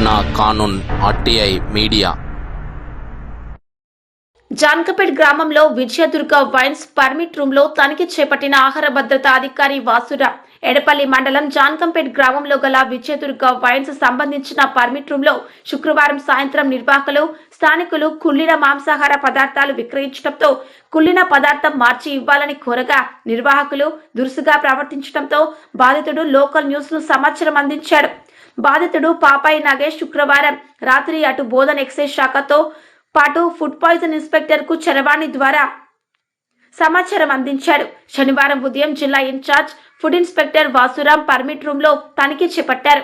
Zone RTI media. జాన్కపేట్ గ్రామంలో Vijayadurga wines permit రూమ్లో తనిఖీ చేపట్టిన ఆహార భద్రతా అధికారి వాసుర. ఎడపల్లి మండలం జాన్కంపేట్ గ్రామంలో గల విజయదుర్గ వైన్స్ సంబంధించిన పర్మిట్ రూమ్లో శుక్రవారం సాయంత్రం నిర్వాహకులు స్థానికులు కుళ్ళిన మాంసాహార పదార్థాలు విక్రయించడంతో కుళ్ళిన పదార్థం మార్చి ఇవ్వాలని కోరగా నిర్వాహకులు దురుసుగా ప్రవర్తించడంతో బాధితుడు లోకల్ న్యూస్ను సమాచారం అందించాడు. బాధితుడు పాపాయి నాగేష్ శుక్రవారం రాత్రి అటు బోధన ఎక్సైజ్ శాఖతో పాటు ఫుడ్ పాయిజన్ ఇన్స్పెక్టర్కు చరవాణి ద్వారా సమాచారం అందించాడు. శనివారం ఉదయం జిల్లా incharge food inspector Vasuram permit రూమ్లో తనిఖీ చేపట్టారు.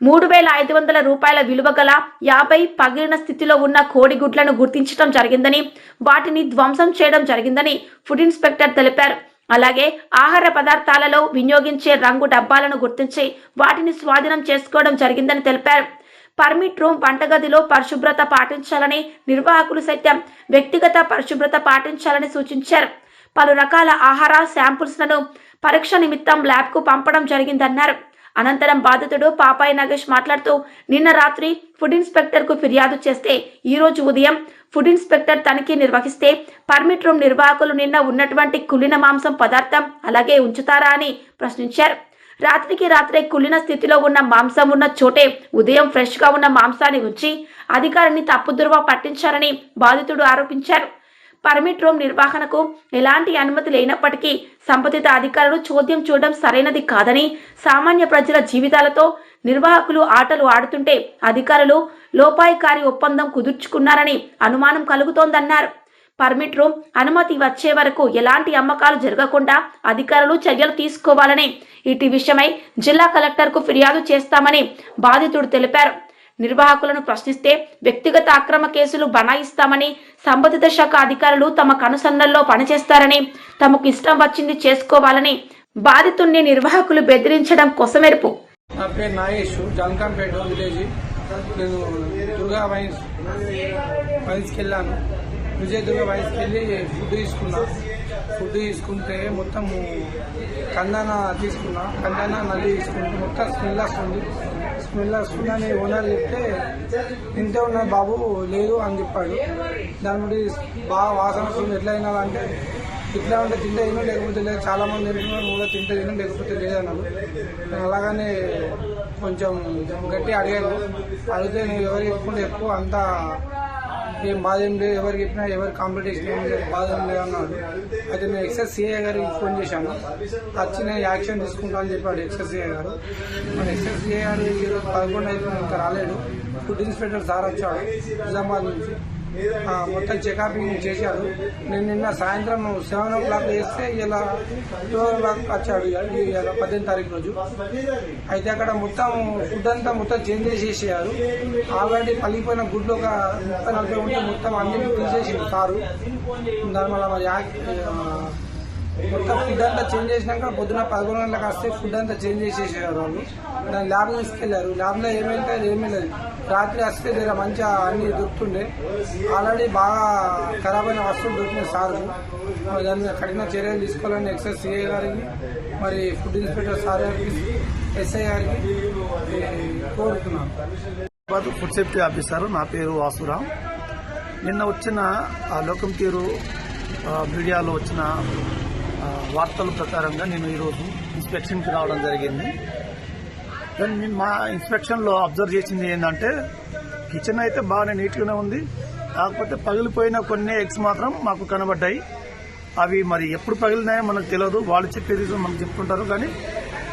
మూడు వేల ఐదు వందల రూపాయల విలువ గల యాభై పగిలిన స్థితిలో ఉన్న కోడిగుడ్లను గుర్తించడం జరిగిందని వాటిని ధ్వంసం చేయడం జరిగిందని ఫుడ్ ఇన్స్పెక్టర్ తెలిపారు. అలాగే ఆహార పదార్థాలలో వినియోగించే రంగు డబ్బాలను గుర్తించి వాటిని స్వాధీనం చేసుకోవడం జరిగిందని తెలిపారు. పర్మిట్ రూమ్ వంటగదిలో పరిశుభ్రత పాటించాలని నిర్వాహకులు సైతం వ్యక్తిగత పరిశుభ్రత పాటించాలని సూచించారు. పలు రకాల ఆహార శాంపుల్స్లను పరీక్ష నిమిత్తం ల్యాబ్కు పంపడం జరిగిందన్నారు. అనంతరం బాధితుడు పాపాయి నాగేష్ మాట్లాడుతూ నిన్న రాత్రి ఫుడ్ ఇన్స్పెక్టర్కు ఫిర్యాదు చేస్తే ఈ రోజు ఉదయం ఫుడ్ ఇన్స్పెక్టర్ తనిఖీ నిర్వహిస్తే పర్మిట్ రూమ్ నిర్వాహకులు నిన్న ఉన్నటువంటి కుళ్ళిన మాంసం పదార్థం అలాగే ఉంచుతారా అని ప్రశ్నించారు. రాత్రికి రాత్రే కుళ్ళిన స్థితిలో ఉన్న మాంసం ఉన్న చోటే ఉదయం ఫ్రెష్గా ఉన్న మాంసాన్ని ఉంచి అధికారిని తప్పుదురువ పట్టించారని బాధితుడు ఆరోపించారు. పర్మిట్ రూమ్ నిర్వహణకు ఎలాంటి అనుమతి లేనప్పటికీ సంబంధిత అధికారులు చోద్యం చూడడం సరైనది కాదని సామాన్య ప్రజల జీవితాలతో నిర్వాహకులు ఆటలు ఆడుతుంటే అధికారులు లోపాయికారి ఒప్పందం కుదుర్చుకున్నారని అనుమానం కలుగుతోందన్నారు. పర్మిట్ రూమ్ అనుమతి వచ్చే వరకు ఎలాంటి అమ్మకాలు జరగకుండా అధికారులు చర్యలు తీసుకోవాలని ఇటు విషయమై జిల్లా కలెక్టర్కు ఫిర్యాదు చేస్తామని బాధితుడు తెలిపారు. నిర్వాహకులను ప్రశ్నిస్తే వ్యక్తిగత అక్రమ కేసులు బనాయిస్తామని సంబంధిత శాఖ అధికారులు తమ కనుసన్నల్లో పనిచేస్తారని తమకు ఇష్టం వచ్చింది చేసుకోవాలని బాధితుణ్ణి నిర్వాహకులు బెదిరించడం కొసమెరుపు. నా పేరు నాగేష్ జాన్కాంపేట విలేజ్. నేను దుర్గా వైన్స్ వైన్స్కి వెళ్ళాను విజయ్ దుర్గా వైన్స్కి వెళ్ళి ఫుడ్ తీసుకున్నా. ఫుడ్ తీసుకుంటే మొత్తం కందన తీసుకున్నా. కందన నల్లి తీసుకుంటే మొత్తం స్మెల్ వస్తుంది. స్మెల్ వస్తుందని ఓనర్ చెప్తే తింటే ఉన్నది బాబు లేదు అని చెప్పాడు. దాని బట్టి బాగా వాసన వస్తుంది. ఎట్లా అయినా అంటే ఇట్లా ఉంటే తింటే తిను లేకపోతే లేదు. చాలా మంది తింటున్నారు కూడా తింటే తిను లేకపోతే లేదన్నారు నేను అలాగనే కొంచెం గట్టి అడిగాను. అడిగితే నేను ఎవరు చెప్పుకుంటే ఎక్కువ అంతా ఏం బాధ ఏం లేదు ఎవరు చెప్పినా ఎవరు కాంపిటీషన్ ఏం లేదు బాధ ఏం లేదు అన్నాడు. అయితే నేను ఎక్సెస్ సిఏ గారికి ఫోన్ చేశాను వచ్చి నేను యాక్షన్ తీసుకుంటా అని చెప్పాడు ఎక్సెస్ సిఏ గారు. మన ఎక్సెస్ సిఏ గారు ఈరోజు పదకొండు అయితే ఇంకా రాలేడు ఫుడ్ ఇన్స్పెక్టర్ సార్ వచ్చాడు నిజామాబాద్ నుంచి. మొత్తం చెకపింగ్ చేశారు. నేను నిన్న సాయంత్రం సెవెన్ ఓ క్లాక్ వేస్తే ఇలా ట్వెల్వ్ క్లాక్ వచ్చాడు. పద్దెనిమిది తారీఖు రోజు. అయితే అక్కడ మొత్తం ఫుడ్ అంతా మొత్తం చేంజ్ చేసేసారు. ఆల్రెడీ పలిగిపోయిన గుడ్లు ఒక ముప్పై నలభై ఉంటే మొత్తం అన్ని తీసేసి కారు. దానివల్ల మరి మొత్తం ఫుడ్ అంతా చేంజ్ చేసినాక పొద్దున పదకొండు గంటలకు వస్తే ఫుడ్ అంతా చేంజ్ చేసేసారు వాళ్ళు. దాని ల్యాబ్ తీసుకెళ్ళారు. ల్యాబ్లో ఏమైతే ఏమీ లేదు. రాత్రి వస్తే జర మంచిగా అన్ని దొరుకుతుండే. ఆల్రెడీ బాగా ఖరాబ్ అయిన వస్తువులు దొరికినాయి సార్ దాన్ని కఠిన చర్యలు తీసుకోవాలని ఎక్సైజ్ సిఐ గారికి మరి ఫుడ్ ఇన్స్పెక్టర్ సార్ గారికి ఎస్ఐ గారికి కోరుతున్నాను. ఫుడ్ సేఫ్టీ ఆఫీసర్ నా పేరు వాసురామ్. నిన్న వచ్చిన ఆ లోకం తీరు మీడియాలో వచ్చిన వార్తల ప్రకారంగా నేను ఈరోజు ఇన్స్పెక్షన్కి రావడం జరిగింది. కానీ నేను మా ఇన్స్పెక్షన్లో అబ్జర్వ్ చేసింది ఏంటంటే కిచెన్ అయితే బాగానే నీట్గానే ఉంది. కాకపోతే పగిలిపోయిన కొన్ని ఎగ్స్ మాత్రం మాకు కనబడ్డాయి. అవి మరి ఎప్పుడు పగిలినాయో మనకు తెలియదు. వాళ్ళు చెప్పేది మనకు చెప్తుంటారు. కానీ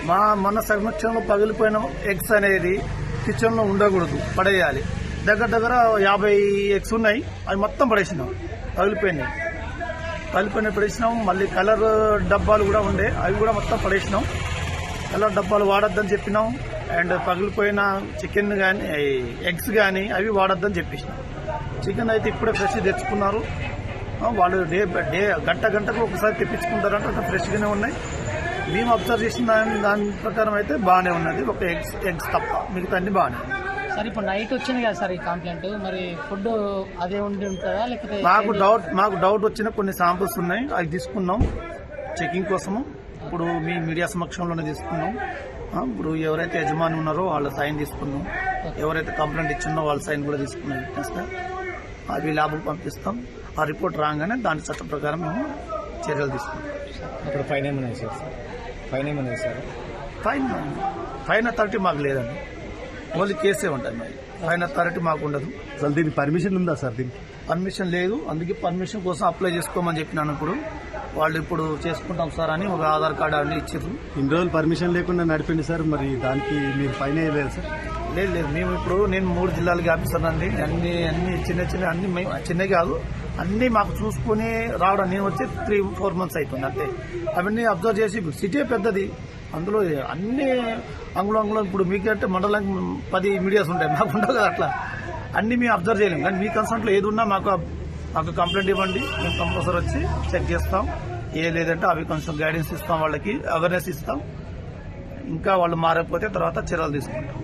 మా మన సమక్షంలో పగిలిపోయిన ఎగ్స్ అనేది కిచెన్లో ఉండకూడదు. పడేయాలి. దగ్గర దగ్గర యాభై ఎగ్స్ ఉన్నాయి. అవి మొత్తం పడేసినాం. పగిలిపోయినాయి. తలుపుని పడేసినాం. మళ్ళీ కలర్ డబ్బాలు కూడా ఉండే. అవి కూడా మొత్తం పడేసినాం. కలర్ డబ్బాలు వాడొద్దని చెప్పినాం. అండ్ పగిలిపోయిన చికెన్ కానీ ఎగ్స్ కానీ అవి వాడొద్దని చెప్పేసినాం. చికెన్ అయితే ఇప్పుడే ఫ్రెష్ తెచ్చుకున్నారు. వాళ్ళు డే డే గంట గంటకు ఒకసారి తెప్పించుకుంటారంటే. అంత ఫ్రెష్గానే ఉన్నాయి. మేము అబ్జర్వ్ చేసిన దాని దాని ప్రకారం అయితే బాగానే ఉన్నది. ఒక ఎగ్స్ ఎగ్స్ తప్ప మిగతా అన్ని బాగానే ఉన్నాయి. సార్ ఇప్పుడు నైట్ వచ్చింది కదా సార్ ఈ కంప్లైంట్ మరి ఫుడ్ అదే ఉండి ఉంటుందా? లేకపోతే మాకు డౌట్ మాకు డౌట్ వచ్చిన కొన్ని శాంపుల్స్ ఉన్నాయి. అవి తీసుకున్నాం. చెకింగ్ కోసము. ఇప్పుడు మీ మీడియా సమక్షంలోనే తీసుకున్నాం. ఇప్పుడు ఎవరైతే యజమాని ఉన్నారో వాళ్ళ సైన్ తీసుకున్నాం. ఎవరైతే కంప్లైంట్ ఇచ్చిందో వాళ్ళ సైన్ కూడా తీసుకున్న. విట్నెస్ అవి ల్యాబ్కు పంపిస్తాం. ఆ రిపోర్ట్ రాగానే దాని చట్టం ప్రకారం మేము చర్యలు తీసుకుంటాం. అప్పుడు ఫైన్ ఏమైనా సార్ ఫైన్ ఏమైనా వేసారు ఫైన్ ఫైన్ అథారిటీ మాకు లేదండి. ఓన్లీ కేసే ఉంటుంది మరి. ఫైన్ అథారిటీ మాకు ఉండదు. అసలు దీనికి పర్మిషన్ ఉందా సార్ దీనికి? పర్మిషన్ లేదు. అందుకే పర్మిషన్ కోసం అప్లై చేసుకోమని చెప్పినాను ఇప్పుడు. వాళ్ళు ఇప్పుడు చేసుకుంటాం సార్ అని ఒక ఆధార్ కార్డు అన్ని ఇచ్చారు ఇన్ని రోజులు పర్మిషన్ లేకుండా నడిపిండి సార్ మరి దానికి మీరు ఫైన్ వేయలేదు సార్. లేదు లేదు. మేము ఇప్పుడు నేను మూడు జిల్లాలకి ఆఫీసర్ అండి. అన్ని అన్ని చిన్న చిన్న అన్ని చిన్న కాదు. అన్ని మాకు చూసుకుని రావడం. నేను వచ్చి త్రీ ఫోర్ మంత్స్ అవుతుంది అంతే. అవన్నీ అబ్జర్వ్ చేసి సిటీ పెద్దది. అందులో అన్ని అంగుళం అంగుళం ఇప్పుడు మీకంటే మండలానికి పది మీడియాస్ ఉంటాయి. మాకు ఉండవు కదా అట్లా. అన్ని మేము అబ్జర్వ్ చేయలేము కానీ మీ కన్సల్ట్లో ఏది ఉన్నా మాకు మాకు కంప్లైంట్ ఇవ్వండి. మేము కంపల్సరీ వచ్చి చెక్ చేస్తాం. ఏ లేదంటే అవి కొంచెం గైడెన్స్ ఇస్తాం వాళ్ళకి అవేర్నెస్ ఇస్తాం. ఇంకా వాళ్ళు మారకపోతే తర్వాత చర్యలు తీసుకుంటాం.